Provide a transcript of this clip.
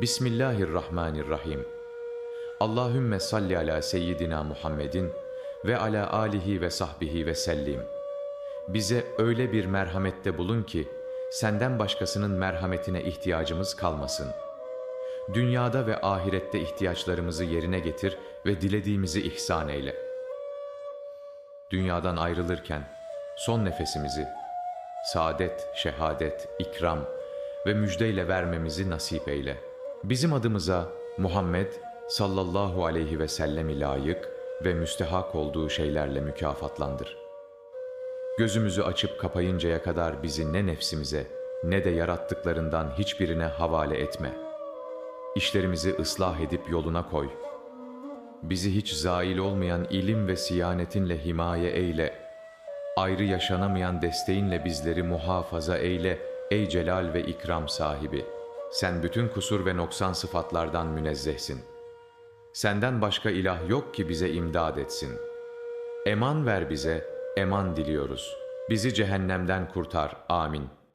Bismillahirrahmanirrahim. Allahümme salli ala seyyidina Muhammedin ve ala alihi ve sahbihi ve sellim. Bize öyle bir merhamette bulun ki, senden başkasının merhametine ihtiyacımız kalmasın. Dünyada ve ahirette ihtiyaçlarımızı yerine getir ve dilediğimizi ihsan eyle. Dünyadan ayrılırken son nefesimizi saadet, şehadet, ikram ve müjdeyle vermemizi nasip eyle. Bizim adımıza Muhammed sallallahu aleyhi ve sellem layık ve müstehak olduğu şeylerle mükafatlandır. Gözümüzü açıp kapayıncaya kadar bizi ne nefsimize ne de yarattıklarından hiçbirine havale etme. İşlerimizi ıslah edip yoluna koy. Bizi hiç zail olmayan ilim ve siyanetinle himaye eyle. Ayrı yaşanamayan desteğinle bizleri muhafaza eyle ey celal ve ikram sahibi. Sen bütün kusur ve noksan sıfatlardan münezzehsin. Senden başka ilah yok ki bize imdad etsin. Eman ver bize, eman diliyoruz. Bizi cehennemden kurtar. Amin.